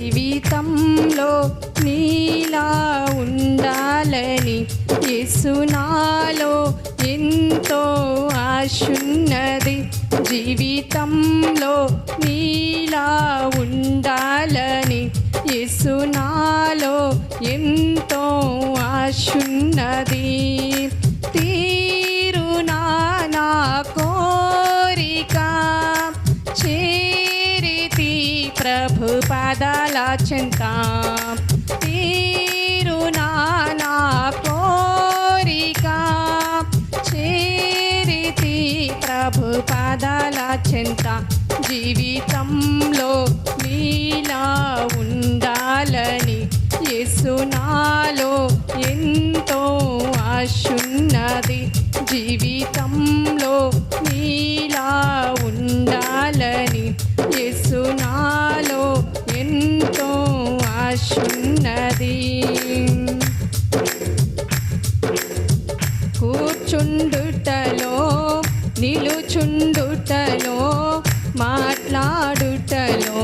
జీవితంలో నీలా ఉండాలని యేసునాలో ఎంతో ఆశున్నది. జీవితంలో నీలా ఉండాలని యేసునాలో ఎంతో ఆశున్నది ప్రభు పాదాల చెంత తీరునా నా కోరిక చేరితి ప్రభు పాదాల చెంత జీవితంలో నీలా ఉండాలని యేసునాలో ఎన్ని ఆశున్నది కూర్చుండుటలో నిలుచుండుటలో మాట్లాడుటలో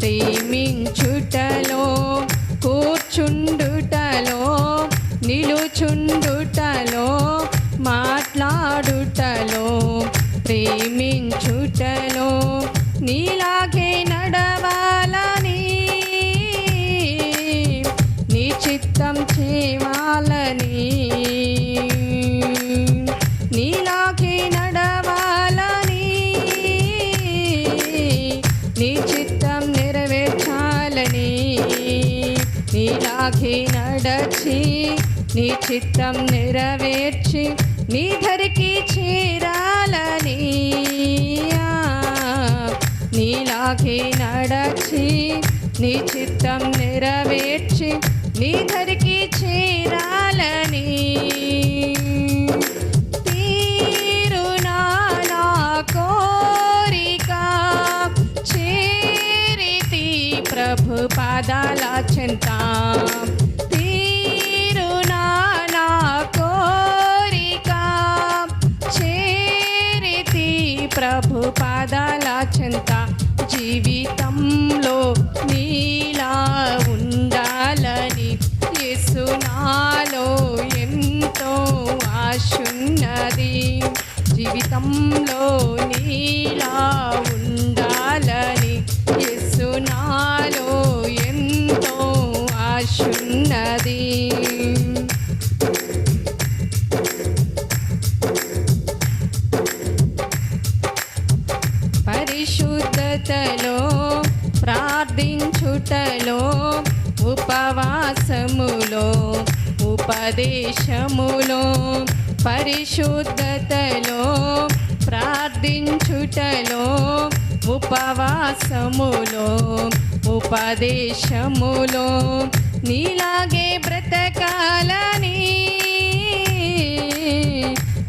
ప్రేమించుటలో కూర్చుండుటలో నిలుచుండుటలో మాట్లాడుటలో ప్రేమించుటలో నీలాగే నడ చిత్తం నీలాకి నడవాలని. నీ చిత్తం నెరవేర్చాలని. నీలాకి నడచి నీ చిత్తం నెరవేర్చి నీ ధరికి చేరాలని. నీలాకి నడచి నీ చిత్తం పాదాల చెంత. తీరునా నా కోరిక. చేరితి ప్రభు పాదాల చెంత. జీవితంలో నీలా ఉండాలని యేసునాలో ఎంతో ఆశున్నది. జీవితంలో నీలా ఉండాలని యేసునా ఆశున్నది పరిశుద్ధతలో ప్రార్థించుటలో ఉపవాసములో ఉపదేశములో పరిశుద్ధతలో ప్రార్థించుటలో ఉపవాసములో ఉపదేశములో నీలాగే బ్రతకాలని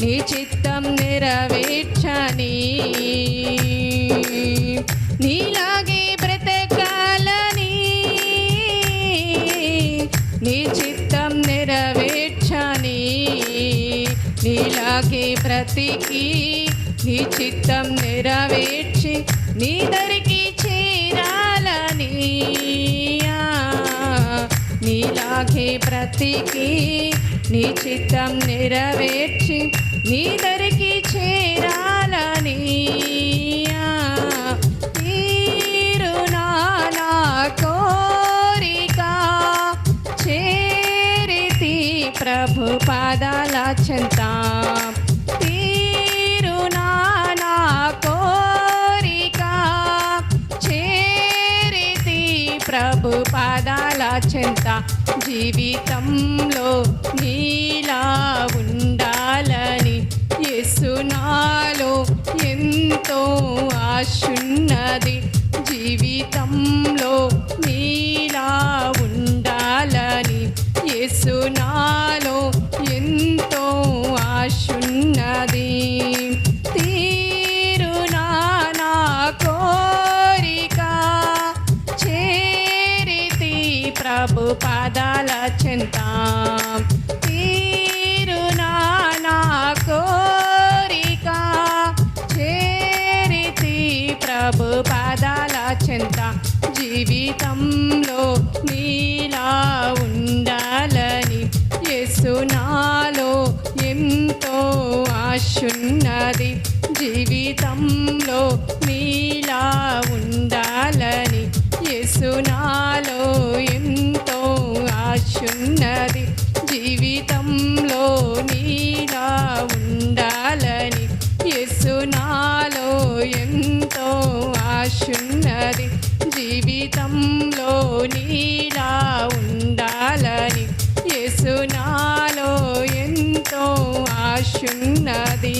నీ చిత్తం నెరవేర్చని. నీలాగే బ్రతకాలని నీ చిత్తం నెరవేర్చని. నీలాగే ప్రతికి నీ చిత్తం నెరవేర్చి నీ దరికి బ్రతికి నీ చిత్తం నెరవేర్చి నీ దరికి చేరాలని. ఆ, కోరిక చేరితి ప్రభు పాదాల చెంత. ప్రభు పాదాల చెంత జీవితంలో నీలా ఉండాలని ఎసునాలో ఎంతో ఆశున్నది. జీవితంలో నీలా ఉండాలని ఎసునాలో ఎంతో ఆశున్నది ప్రభు పాదాల చెంత. తీరునా నా కోరిక. చేరితి ప్రభు పాదాల చెంత. జీవితంలో నీలా ఉండాలని యేసునాలో ఎంతో ఆశున్నది. జీవితంలో నీలా ఉండాలని యేసునాలో ఎంత చున్నది జీవితంలో నీలా ఉండాలని ఎస్సునాలో ఎంతో ఆశున్నది. జీవితంలో నీలా ఉండాలని ఎస్సునాలో ఎంతో ఆశున్నది.